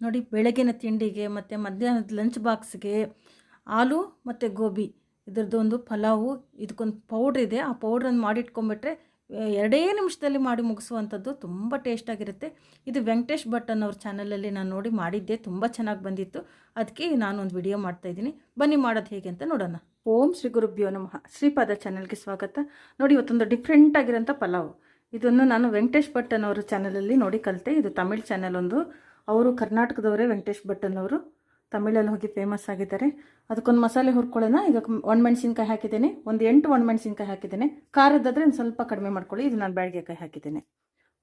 ನೋಡಿ ಬೆಳಗಿನ ತಿಂಡಿಗೆ ಮತ್ತು ಮಧ್ಯಾಹ್ನದ ಲಂಚ್ ಬಾಕ್ಸ್ಗೆ ಆಲೂ ಮತ್ತು ಗೋಬಿ. ಇದ್ರದ್ದು ಒಂದು ಪಲಾವು ಇದಕ್ಕೊಂದು ಪೌಡ್ರ್ ಇದೆ. ಆ ಪೌಡ್ರನ್ನು ಮಾಡಿಟ್ಕೊಂಬಿಟ್ರೆ ಆ, ಎರಡೇ ನಿಮಿಷದಲ್ಲಿ ಮಾಡಿ ಮುಗಿಸುವಂಥದ್ದು ತುಂಬ ಟೇಸ್ಟಾಗಿರುತ್ತೆ ಇದು ವೆಂಕಟೇಶ್ ಭಟ್ ಅನ್ನೋರ ಚಾನಲಲ್ಲಿ ನಾನು ನೋಡಿ ಮಾಡಿದ್ದೆ ತುಂಬ ಚೆನ್ನಾಗಿ ಬಂದಿತ್ತು. ಅದಕ್ಕೆ ನಾನೊಂದು ವಿಡಿಯೋ ಮಾಡ್ತಾಯಿದ್ದೀನಿ ಬನ್ನಿ ಮಾಡೋದು ಹೇಗೆ ಅಂತ ನೋಡೋಣ. ಓಂ ಶ್ರೀ ಗುರುಭ್ಯೋ ನಮಃ. ಶ್ರೀಪಾದ ಚಾನಲ್ಗೆ ಸ್ವಾಗತ. ನೋಡಿ ಇವತ್ತೊಂದು ಡಿಫ್ರೆಂಟ್ ಆಗಿರೋಂಥ ಪಲಾವು. ಇದನ್ನು ನಾನು ವೆಂಕಟೇಶ್ ಭಟ್ ಅನ್ನೋರ ಚಾನಲಲ್ಲಿ ನೋಡಿ ಕಲಿತೆ. ಇದು ತಮಿಳ್ ಚಾನಲ್ ಒಂದು. ಅವರು ಕರ್ನಾಟಕದವರೇ ವೆಂಕಟೇಶ್ ಭಟ್ಟನ್ ಅವರು. ತಮಿಳಲ್ಲಿ ಹೋಗಿ ಫೇಮಸ್ ಆಗಿದ್ದಾರೆ. ಅದಕ್ಕೊಂದು ಮಸಾಲೆ ಹುರ್ಕೊಳ್ಳೋಣ. ಈಗ ಒಣಮೆಣ್ಸಿನ್ಕಾಯಿ ಹಾಕಿದ್ದೇನೆ. ಒಂದು ಎಂಟು ಒಣ ಮೆಣಸಿನ್ಕಾಯಿ ಹಾಕಿದ್ದೇನೆ. ಖಾರದ್ದಾದರೆ ಒಂದು ಸ್ವಲ್ಪ ಕಡಿಮೆ ಮಾಡ್ಕೊಳ್ಳಿ. ಇದು ನಾನು ಬ್ಯಾಡಿಗೆಕಾಯಿ ಹಾಕಿದ್ದೇನೆ.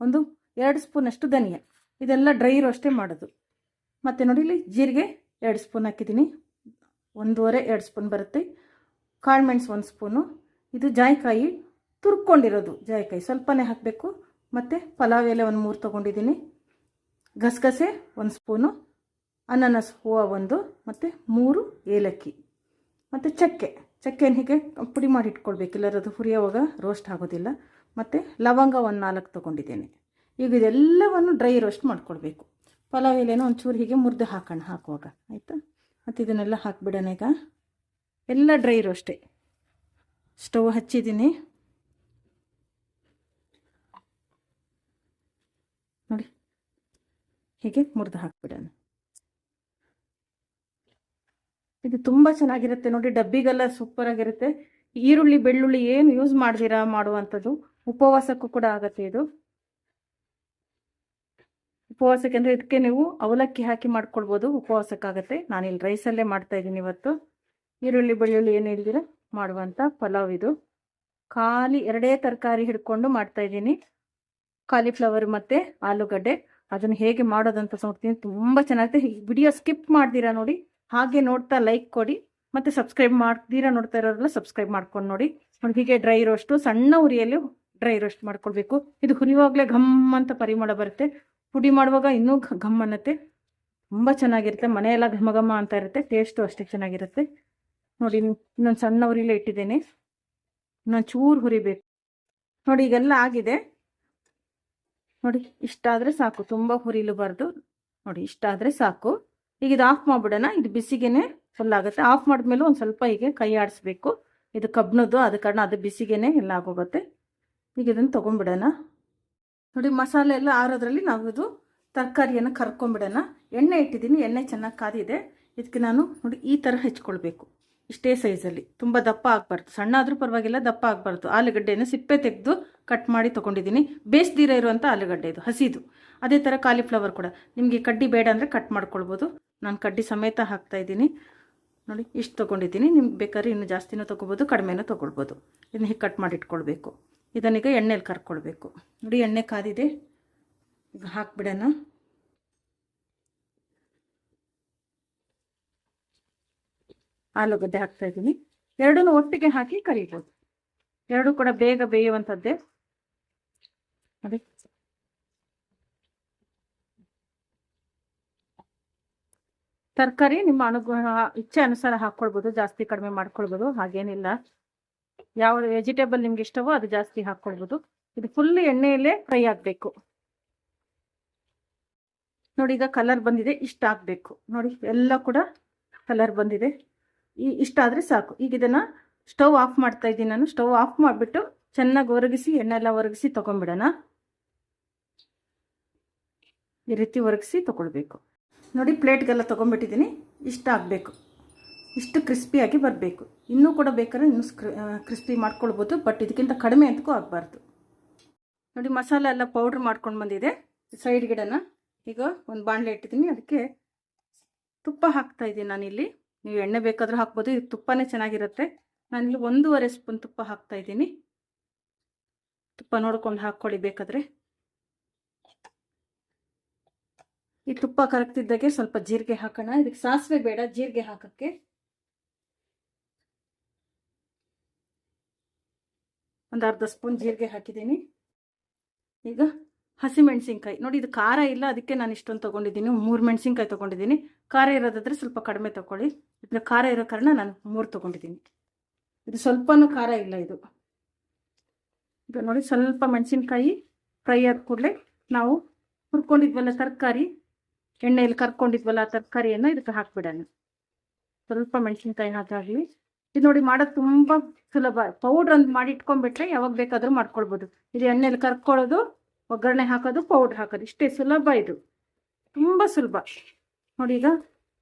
ಒಂದು ಎರಡು ಸ್ಪೂನಷ್ಟು ಧನಿಯಾ. ಇದೆಲ್ಲ ಡ್ರೈ ರೋಸ್ಟೇ ಮಾಡೋದು. ಮತ್ತು ನೋಡಿ ಇಲ್ಲಿ ಜೀರಿಗೆ ಎರಡು ಸ್ಪೂನ್ ಹಾಕಿದ್ದೀನಿ. ಒಂದೂವರೆ, ಎರಡು ಸ್ಪೂನ್ ಬರುತ್ತೆ. ಕಾಳು ಮೆಣಸು ಒಂದು ಸ್ಪೂನು. ಇದು ಜಾಯಿಕಾಯಿ ತುರ್ಕೊಂಡಿರೋದು. ಜಾಯಿಕಾಯಿ ಸ್ವಲ್ಪನೇ ಹಾಕಬೇಕು. ಮತ್ತು ಪಲಾವ್ ಎಲೆ ಒಂದು ಮೂರು ತೊಗೊಂಡಿದ್ದೀನಿ. ಗಸಗಸೆ ಒಂದು ಸ್ಪೂನು, ಅನಾನಸ್ ಹೂವು ಒಂದು, ಮತ್ತು ಮೂರು ಏಲಕ್ಕಿ, ಮತ್ತು ಚಕ್ಕೆ. ಚಕ್ಕೆನ ಹೀಗೆ ಪುಡಿ ಮಾಡಿ ಇಟ್ಕೊಳ್ಬೇಕು. ಇಲ್ಲರ ಅದು ಹುರಿಯೋವಾಗ ರೋಸ್ಟ್ ಆಗೋದಿಲ್ಲ. ಮತ್ತು ಲವಂಗ ಒಂದು ನಾಲ್ಕು ತೊಗೊಂಡಿದ್ದೇನೆ. ಈಗ ಇದೆಲ್ಲವನ್ನು ಡ್ರೈ ರೋಸ್ಟ್ ಮಾಡ್ಕೊಳ್ಬೇಕು. ಪಲಾವ್ ಎಲೆನೂ ಒಂಚೂರು ಹೀಗೆ ಮುರಿದು ಹಾಕೋಣ, ಹಾಕುವಾಗ. ಆಯಿತಾ? ಮತ್ತು ಇದನ್ನೆಲ್ಲ ಹಾಕಿಬಿಡೋಣ ಈಗ. ಎಲ್ಲ ಡ್ರೈ ರೋಸ್ಟೇ ಸ್ಟವ್ ಹಚ್ಚಿದ್ದೀನಿ ನೋಡಿ ಹೀಗೆ ಮುರಿದು ಹಾಕ್ಬಿಡೋಣ. ಇದು ತುಂಬ ಚೆನ್ನಾಗಿರುತ್ತೆ ನೋಡಿ, ಡಬ್ಬಿಗೆಲ್ಲ ಸೂಪರ್ ಆಗಿರುತ್ತೆ. ಈರುಳ್ಳಿ, ಬೆಳ್ಳುಳ್ಳಿ ಏನು ಯೂಸ್ ಮಾಡ್ದಿರಾ ಮಾಡುವಂಥದ್ದು. ಉಪವಾಸಕ್ಕೂ ಕೂಡ ಆಗತ್ತೆ ಇದು. ಉಪವಾಸಕ್ಕೆ ಅಂದರೆ ಇದಕ್ಕೆ ನೀವು ಅವಲಕ್ಕಿ ಹಾಕಿ ಮಾಡ್ಕೊಳ್ಬೋದು, ಉಪವಾಸಕ್ಕಾಗತ್ತೆ. ನಾನಿಲ್ಲಿ ರೈಸಲ್ಲೇ ಮಾಡ್ತಾ ಇದ್ದೀನಿ ಇವತ್ತು. ಈರುಳ್ಳಿ, ಬೆಳ್ಳುಳ್ಳಿ ಏನು ಇಲ್ದಿರ ಮಾಡುವಂಥ ಪಲಾವ್ ಇದು. ಖಾಲಿ ಎರಡೇ ತರಕಾರಿ ಹಿಡ್ಕೊಂಡು ಮಾಡ್ತಾ ಇದ್ದೀನಿ. ಕಾಲಿಫ್ಲವರ್ ಮತ್ತು ಆಲೂಗಡ್ಡೆ. ಅದನ್ನು ಹೇಗೆ ಮಾಡೋದಂತ ನೋಡ್ತೀನಿ ತುಂಬ ಚೆನ್ನಾಗಿದೆ. ವಿಡಿಯೋ ಸ್ಕಿಪ್ ಮಾಡ್ತೀರಾ ನೋಡಿ. ಹಾಗೆ ನೋಡ್ತಾ ಲೈಕ್ ಕೊಡಿ. ಮತ್ತು ಸಬ್ಸ್ಕ್ರೈಬ್ ಮಾಡ್ತೀರಾ ನೋಡ್ತಾ ಇರೋರೆಲ್ಲ ಸಬ್ಸ್ಕ್ರೈಬ್ ಮಾಡ್ಕೊಂಡು ನೋಡಿ. ಹೀಗೆ ಡ್ರೈ ರೋಸ್ಟ್ ಸಣ್ಣ ಉರಿಯಲ್ಲಿ ಡ್ರೈ ರೋಸ್ಟ್ ಮಾಡ್ಕೊಳ್ಬೇಕು. ಇದು ಹುರಿಯುವಾಗಲೇ ಘಮ್ ಅಂತ ಪರಿಮಳ ಬರುತ್ತೆ. ಪುಡಿ ಮಾಡುವಾಗ ಇನ್ನೂ ಘಮ್ ಅನ್ನತ್ತೆ. ತುಂಬ ಚೆನ್ನಾಗಿರುತ್ತೆ. ಮನೆಯೆಲ್ಲ ಘಮ ಘಮ ಅಂತ ಇರುತ್ತೆ. ಟೇಸ್ಟು ಅಷ್ಟೇ ಚೆನ್ನಾಗಿರುತ್ತೆ. ನೋಡಿ ಇನ್ನೊಂದು ಸಣ್ಣ ಉರಿಲೇ ಇಟ್ಟಿದ್ದೇನೆ. ಇನ್ನೊಂದು ಚೂರು ಹುರಿಬೇಕು. ನೋಡಿ ಈಗೆಲ್ಲ ಆಗಿದೆ. ನೋಡಿ ಇಷ್ಟಾದರೆ ಸಾಕು. ತುಂಬ ಹುರಿಲಬಾರ್ದು ನೋಡಿ ಇಷ್ಟಾದರೆ ಸಾಕು. ಈಗ ಇದು ಆಫ್ ಮಾಡಿಬಿಡೋಣ. ಇದು ಬಿಸಿಗೆನೆ ಫುಲ್ ಆಗುತ್ತೆ. ಆಫ್ ಮಾಡಿದ್ಮೇಲೆ ಒಂದು ಸ್ವಲ್ಪ ಹೀಗೆ ಕೈ ಆಡಿಸ್ಬೇಕು. ಇದು ಕಬ್ಬಿಣದ್ದು ಅದ ಕಾರಣ ಅದು ಬಿಸಿಗೆನೆ ಎಲ್ಲ ಆಗೋಗುತ್ತೆ. ಈಗ ಇದನ್ನು ತೊಗೊಂಡ್ಬಿಡೋಣ. ನೋಡಿ, ಮಸಾಲೆ ಎಲ್ಲ ಆರೋದ್ರಲ್ಲಿ ನಾವು ಇದು ತರಕಾರಿಯನ್ನು ಕರ್ಕೊಂಬಿಡೋಣ ಎಣ್ಣೆ ಇಟ್ಟಿದ್ದೀನಿ. ಎಣ್ಣೆ ಚೆನ್ನಾಗಿ ಕಾದಿದೆ. ಇದಕ್ಕೆ ನಾನು ನೋಡಿ, ಈ ಥರ ಹೆಚ್ಕೊಳ್ಬೇಕು. ಇಷ್ಟೇ ಸೈಜಲ್ಲಿ ತುಂಬ ದಪ್ಪ ಆಗಬಾರ್ದು. ಸಣ್ಣ ಆದರೂ ಪರವಾಗಿಲ್ಲ, ದಪ್ಪ ಆಗಬಾರ್ದು. ಆಲೂಗಡ್ಡೆಯನ್ನು ಸಿಪ್ಪೆ ತೆಗೆದು ಕಟ್ ಮಾಡಿ ತೊಗೊಂಡಿದ್ದೀನಿ. ಬೇಯಿಸ್ದಿರ ಇರುವಂಥ ಆಲೂಗಡ್ಡೆ ಇದು, ಹಸಿದು. ಅದೇ ಥರ ಕಾಲಿಫ್ಲವರ್ ಕೂಡ. ನಿಮಗೆ ಕಡ್ಡಿ ಬೇಡ ಅಂದರೆ ಕಟ್ ಮಾಡ್ಕೊಳ್ಬೋದು. ನಾನು ಕಡ್ಡಿ ಸಮೇತ ಹಾಕ್ತಾ ಇದ್ದೀನಿ. ನೋಡಿ, ಇಷ್ಟು ತೊಗೊಂಡಿದ್ದೀನಿ. ನಿಮ್ಗೆ ಬೇಕಾದ್ರೆ ಇನ್ನೂ ಜಾಸ್ತಿನೂ ತೊಗೋಬೋದು, ಕಡಿಮೆನೂ ತೊಗೊಳ್ಬೋದು. ಇದನ್ನು ಹೀಗೆ ಕಟ್ ಮಾಡಿಟ್ಕೊಳ್ಬೇಕು. ಇದನ್ನೀಗ ಎಣ್ಣೆಲಿ ಕರ್ಕೊಳ್ಬೇಕು. ನೋಡಿ, ಎಣ್ಣೆ ಕಾದಿದೆ. ಈಗ ಹಾಕ್ಬಿಡೋಣ. ಆಲೂಗಡ್ಡೆ ಹಾಕ್ತಾ ಇದ್ದೀನಿ. ಎರಡನ್ನೂ ಒಟ್ಟಿಗೆ ಹಾಕಿ ಕರಿಬೋದು. ಎರಡೂ ಕೂಡ ಬೇಗ ಬೇಯುವಂಥದ್ದೇ. ಅದೇ ತರಕಾರಿ ನಿಮ್ಮ ಅನುಗ್ರಹ ಇಚ್ಛೆ ಅನುಸಾರ ಹಾಕ್ಕೊಳ್ಬೋದು. ಜಾಸ್ತಿ ಕಡಿಮೆ ಮಾಡ್ಕೊಳ್ಬೋದು. ಹಾಗೇನಿಲ್ಲ. ಯಾವ ವೆಜಿಟೇಬಲ್ ನಿಮ್ಗೆ ಇಷ್ಟವೋ ಅದು ಜಾಸ್ತಿ ಹಾಕ್ಕೊಳ್ಬೋದು. ಇದು ಫುಲ್ ಎಣ್ಣೆಯಲ್ಲೇ ಫ್ರೈ ಆಗಬೇಕು. ನೋಡಿ, ಈಗ ಕಲರ್ ಬಂದಿದೆ. ಇಷ್ಟ ಆಗಬೇಕು. ನೋಡಿ, ಎಲ್ಲ ಕೂಡ ಕಲರ್ ಬಂದಿದೆ. ಈ ಇಷ್ಟಾದರೆ ಸಾಕು. ಈಗ ಇದನ್ನು ಸ್ಟವ್ ಆಫ್ ಮಾಡ್ತಾ ಇದ್ದೀನಿ ನಾನು. ಸ್ಟವ್ ಆಫ್ ಮಾಡಿಬಿಟ್ಟು ಚೆನ್ನಾಗಿ ಒರಗಿಸಿ ಎಣ್ಣೆ ಎಲ್ಲ ಒರಗಿಸಿ ತೊಗೊಂಬಿಡೋಣ ಈ ರೀತಿ ಒರಗಿಸಿ ತೊಗೊಳ್ಬೇಕು. ನೋಡಿ, ಪ್ಲೇಟ್ಗೆಲ್ಲ ತೊಗೊಂಬಿಟ್ಟಿದ್ದೀನಿ ಇಷ್ಟ ಆಗಬೇಕು. ಇಷ್ಟು ಕ್ರಿಸ್ಪಿಯಾಗಿ ಬರಬೇಕು. ಇನ್ನೂ ಕೂಡ ಬೇಕಾದ್ರೆ ಇನ್ನೂ ಕ್ರಿಸ್ಪಿ ಮಾಡ್ಕೊಳ್ಬೋದು, ಬಟ್ ಇದಕ್ಕಿಂತ ಕಡಿಮೆ ಅಂತಕ್ಕೂ ಆಗಬಾರ್ದು. ನೋಡಿ, ಮಸಾಲೆ ಎಲ್ಲ ಪೌಡ್ರ್ ಮಾಡ್ಕೊಂಡು ಬಂದಿದೆ. ಸೈಡ್ ಗಿಡನ. ಈಗ ಒಂದು ಬಾಣಲೆ ಇಟ್ಟಿದ್ದೀನಿ. ಅದಕ್ಕೆ ತುಪ್ಪ ಹಾಕ್ತಾ ಇದ್ದೀನಿ ನಾನಿಲ್ಲಿ. ನೀವು ಎಣ್ಣೆ ಬೇಕಾದರೂ ಹಾಕ್ಬೋದು. ಇದಕ್ಕೆ ತುಪ್ಪನೇ ಚೆನ್ನಾಗಿರುತ್ತೆ. ನಾನಿಲ್ಲಿ ಒಂದೂವರೆ ಸ್ಪೂನ್ ತುಪ್ಪ ಹಾಕ್ತಾ ಇದ್ದೀನಿ. ತುಪ್ಪ ನೋಡ್ಕೊಂಡು ಹಾಕ್ಕೊಳ್ಳಿ ಬೇಕಾದರೆ. ಈ ತುಪ್ಪ ಕರಗ್ತಿದ್ದಾಗೆ ಸ್ವಲ್ಪ ಜೀರಿಗೆ ಹಾಕೋಣ. ಇದಕ್ಕೆ ಸಾಸಿವೆ ಬೇಡ, ಜೀರಿಗೆ ಹಾಕೋಕ್ಕೆ. ಒಂದು ಅರ್ಧ ಸ್ಪೂನ್ ಜೀರಿಗೆ ಹಾಕಿದ್ದೀನಿ. ಈಗ ಹಸಿಮೆಣಸಿನ್ಕಾಯಿ ನೋಡಿ, ಇದು ಖಾರ ಇಲ್ಲ, ಅದಕ್ಕೆ ನಾನು ಇಷ್ಟೊಂದು ತೊಗೊಂಡಿದ್ದೀನಿ. ಮೂರು ಮೆಣಸಿನ್ಕಾಯಿ ತೊಗೊಂಡಿದ್ದೀನಿ. ಖಾರ ಇರೋದಾದರೆ ಸ್ವಲ್ಪ ಕಡಿಮೆ ತೊಗೊಳ್ಳಿ. ಇದನ್ನ ಖಾರ ಇರೋ ಕಾರಣ ನಾನು ಮೂರು ತೊಗೊಂಡಿದ್ದೀನಿ. ಇದು ಸ್ವಲ್ಪನೂ ಖಾರ ಇಲ್ಲ ಇದು. ಈಗ ನೋಡಿ, ಸ್ವಲ್ಪ ಮೆಣಸಿನ್ಕಾಯಿ ಫ್ರೈ ಆದ ಕೂಡಲೇ ನಾವು ಹುರ್ಕೊಂಡಿದ್ವಲ್ಲ ತರಕಾರಿ, ಎಣ್ಣೆಯಲ್ಲಿ ಕರ್ಕೊಂಡಿದ್ವಲ್ಲ ಆ ತರಕಾರಿಯನ್ನು ಇದಕ್ಕೆ ಹಾಕ್ಬಿಡೋಣ. ಸ್ವಲ್ಪ ಮೆಣಸಿನ್ಕಾಯಿ ಹಾಕಾಗಲಿ ಇದು ನೋಡಿ, ಮಾಡೋದು ತುಂಬ ಸುಲಭ. ಪೌಡ್ರ್ ಒಂದು ಮಾಡಿ ಇಟ್ಕೊಂಡ್ಬಿಟ್ರೆ ಯಾವಾಗ ಬೇಕಾದರೂ ಮಾಡ್ಕೊಳ್ಬೋದು. ಇದು ಎಣ್ಣೆಯಲ್ಲಿ ಕರ್ಕೊಳ್ಳೋದು ಒಗ್ಗರಣೆ ಹಾಕೋದು ಪೌಡ್ರ್ ಹಾಕೋದು. ಇಷ್ಟೇ ಸುಲಭ ಇದು. ತುಂಬ ಸುಲಭ. ನೋಡಿ ಈಗ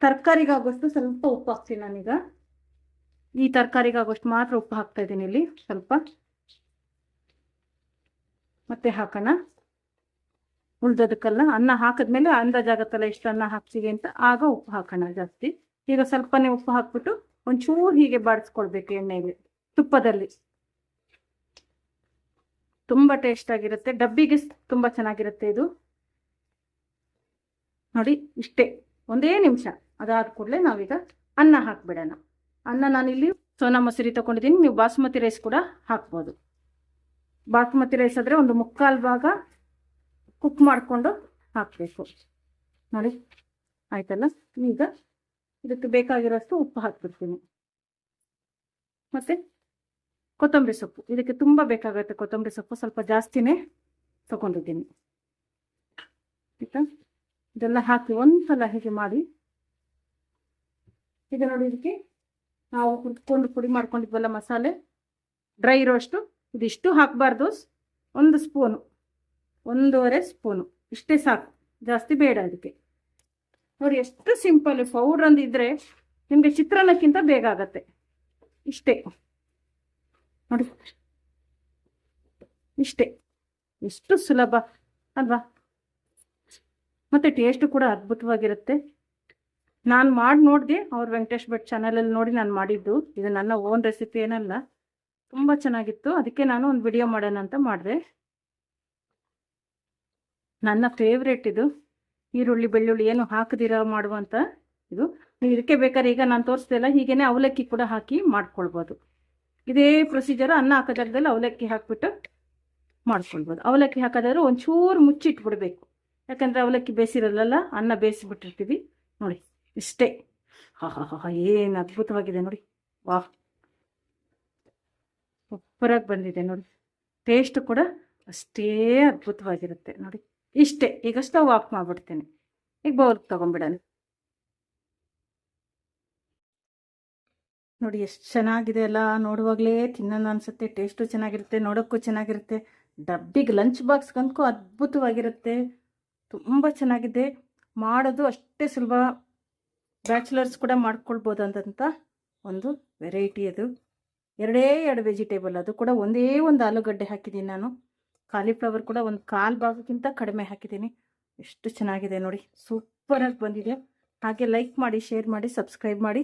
ತರಕಾರಿಗಾಗೋಷ್ಟು ಸ್ವಲ್ಪ ಉಪ್ಪು ಹಾಕ್ತೀನಿ ನಾನೀಗ. ಈ ತರಕಾರಿಗಾಗೋಷ್ಟು ಮಾತ್ರ ಉಪ್ಪು ಹಾಕ್ತಾ ಇದ್ದೀನಿ ಇಲ್ಲಿ, ಸ್ವಲ್ಪ. ಮತ್ತೆ ಹಾಕೋಣ. ಉಳ್ದದಕ್ಕೆಲ್ಲ ಅನ್ನ ಹಾಕಿದ್ಮೇಲೆ ಅಂದಾಜಾಗತ್ತಲ್ಲ ಎಷ್ಟು ಅನ್ನ ಹಾಕ್ತೀವಿ ಅಂತ, ಆಗ ಉಪ್ಪು ಹಾಕೋಣ ಜಾಸ್ತಿ. ಈಗ ಸ್ವಲ್ಪನೇ ಉಪ್ಪು ಹಾಕ್ಬಿಟ್ಟು ಒಂಚೂರು ಹೀಗೆ ಬಾಡಿಸ್ಕೊಳ್ಬೇಕು ಎಣ್ಣೆಯಲ್ಲಿ ತುಪ್ಪದಲ್ಲಿ. ತುಂಬ ಟೇಸ್ಟ್ ಆಗಿರುತ್ತೆ. ಡಬ್ಬಿಗೆ ತುಂಬ ಚೆನ್ನಾಗಿರುತ್ತೆ ಇದು. ನೋಡಿ, ಇಷ್ಟೇ. ಒಂದೇ ನಿಮಿಷ. ಅದಾದ ಕೂಡಲೇ ನಾವೀಗ ಅನ್ನ ಹಾಕ್ಬಿಡೋಣ. ಅನ್ನ ನಾನಿಲ್ಲಿ ಸೋನಾ ಮಸೂರಿ ತಗೊಂಡಿದ್ದೀನಿ. ನೀವು ಬಾಸುಮತಿ ರೈಸ್ ಕೂಡ ಹಾಕ್ಬೋದು. ಬಾಸುಮತಿ ರೈಸ್ ಆದರೆ ಒಂದು ಮುಕ್ಕಾಲು ಭಾಗ ಕುಕ್ ಮಾಡಿಕೊಂಡು ಹಾಕಬೇಕು. ನೋಡಿ, ಆಯ್ತಲ್ಲ? ಈಗ ಇದಕ್ಕೆ ಬೇಕಾಗಿರೋಷ್ಟು ಉಪ್ಪು ಹಾಕ್ಬಿಡ್ತೀನಿ. ಮತ್ತು? ಕೊತ್ತಂಬರಿ ಸೊಪ್ಪು. ಇದಕ್ಕೆ ತುಂಬ ಬೇಕಾಗುತ್ತೆ ಕೊತ್ತಂಬರಿ ಸೊಪ್ಪು. ಸ್ವಲ್ಪ ಜಾಸ್ತಿನೇ ತಗೊಂಡಿದ್ದೀನಿ. ಆಯಿತಾ? ಇದೆಲ್ಲ ಹಾಕಿ ಒಂದ್ಸಲ ಹೀಗೆ ಮಾಡಿ. ಈಗ ನೋಡಿ ಇದಕ್ಕೆ ನಾವು ಹುರ್ಕೊಂಡು ಪುಡಿ ಮಾಡ್ಕೊಂಡಿದ್ವಲ್ಲ ಮಸಾಲೆ. ಡ್ರೈ ಇರೋಷ್ಟು ಇದಿಷ್ಟು ಹಾಕಬಾರ್ದು. ಒಂದು ಸ್ಪೂನು. ಒಂದೂವರೆ ಸ್ಪೂನು. ಇಷ್ಟೇ ಸಾಕು. ಜಾಸ್ತಿ ಬೇಡ ಅದಕ್ಕೆ ನೋಡಿ ಎಷ್ಟು ಸಿಂಪಲ್. ಪೌಡ್ರ್ ಅಂದಿದ್ರೆ ನಿಮಗೆ ಚಿತ್ರಾನ್ನಕ್ಕಿಂತ ಬೇಗ ಆಗತ್ತೆ. ಇಷ್ಟೇ. ನೋಡಿ ಇಷ್ಟೇ. ಎಷ್ಟು ಸುಲಭ, ಅಲ್ವಾ? ಮತ್ತು ಟೇಸ್ಟು ಕೂಡ ಅದ್ಭುತವಾಗಿರುತ್ತೆ. ನಾನು ಮಾಡಿ ನೋಡಿದೆ, ಅವ್ರ ವೆಂಕಟೇಶ್ ಭಟ್ ಚಾನಲಲ್ಲಿ ನೋಡಿ ನಾನು ಮಾಡಿದ್ದು. ಇದು ನನ್ನ ಓನ್ ರೆಸಿಪಿ ಏನಲ್ಲ. ತುಂಬ ಚೆನ್ನಾಗಿತ್ತು. ಅದಕ್ಕೆ ನಾನು ಒಂದು ವಿಡಿಯೋ ಮಾಡೋಣ ಅಂತ ಮಾಡಿದೆ. ನನ್ನ ಫೇವ್ರೇಟ್ ಇದು. ಈರುಳ್ಳಿ, ಬೆಳ್ಳುಳ್ಳಿ ಏನು ಹಾಕದಿರ ಮಾಡುವಂಥ ಇದು. ಇದಕ್ಕೆ ಬೇಕಾದ್ರೆ ಈಗ ನಾನು ತೋರಿಸ್ದೆಲ್ಲ ಹೀಗೇನೆ ಅವಲಕ್ಕಿ ಕೂಡ ಹಾಕಿ ಮಾಡ್ಕೊಳ್ಬೋದು. ಇದೇ ಪ್ರೊಸೀಜರ್ ಅನ್ನ ಹಾಕೋ ಜಾಗದಲ್ಲಿ ಅವಲಕ್ಕಿ ಹಾಕ್ಬಿಟ್ಟು ಮಾಡ್ಕೊಳ್ಬೋದು. ಅವಲಕ್ಕಿ ಹಾಕೋದಾದ್ರೆ ಒಂಚೂರು ಮುಚ್ಚಿಟ್ಬಿಡ್ಬೇಕು. ಯಾಕಂದರೆ ಅವಲಕ್ಕಿ ಬೇಯಿಸಿರಲ್ಲ ಅನ್ನ ಬೇಯಿಸಿಬಿಟ್ಟಿರ್ತೀವಿ. ನೋಡಿ, ಇಷ್ಟೇ. ಹಾ ಹಾ ಹಾ ಏನು ಅದ್ಭುತವಾಗಿದೆ ನೋಡಿ. ವಾಹ್. ಸೂಪರಾಗಿ ಬಂದಿದೆ ನೋಡಿ. ಟೇಸ್ಟ್ ಕೂಡ ಅಷ್ಟೇ ಅದ್ಭುತವಾಗಿರುತ್ತೆ ನೋಡಿ. ಇಷ್ಟೇ. ಈಗ ಸ್ಟವ್ ಆಫ್ ಮಾಡಿಬಿಡ್ತೇನೆ. ಈಗ ಬೌಲ್ಗೆ ತೊಗೊಂಬಿಡೋಣ ನೋಡಿ ಎಷ್ಟು ಚೆನ್ನಾಗಿದೆ ಅಲ್ಲ, ನೋಡುವಾಗಲೇ ತಿನ್ನೋಣ ಅನಿಸುತ್ತೆ ಟೇಸ್ಟು ಚೆನ್ನಾಗಿರುತ್ತೆ, ನೋಡೋಕ್ಕೂ ಚೆನ್ನಾಗಿರುತ್ತೆ. ಡಬ್ಬಿಗೆ ಲಂಚ್ ಬಾಕ್ಸ್ಗಂತೂ ಅದ್ಭುತವಾಗಿರುತ್ತೆ. ತುಂಬ ಚೆನ್ನಾಗಿದೆ. ಮಾಡೋದು ಅಷ್ಟೇ ಸುಲಭ. ಬ್ಯಾಚುಲರ್ಸ್ ಕೂಡ ಮಾಡ್ಕೊಳ್ಬೋದು ಅಂತಂತ ಒಂದು ವೆರೈಟಿ ಅದು. ಎರಡೇ ಎರಡು ವೆಜಿಟೇಬಲ್ ಅದು ಕೂಡ ಒಂದೇ ಒಂದು ಆಲೂಗಡ್ಡೆ ಹಾಕಿದ್ದೀನಿ ನಾನು. ಕಾಲಿಫ್ಲವರ್ ಕೂಡ ಒಂದು ಕಾಲು ಭಾಗಕ್ಕಿಂತ ಕಡಿಮೆ ಹಾಕಿದ್ದೀನಿ. ಎಷ್ಟು ಚೆನ್ನಾಗಿದೆ ನೋಡಿ. ಸೂಪರಾಗಿ ಬಂದಿದೆ. ಹಾಗೆ ಲೈಕ್ ಮಾಡಿ ಶೇರ್ ಮಾಡಿ ಸಬ್ಸ್ಕ್ರೈಬ್ ಮಾಡಿ.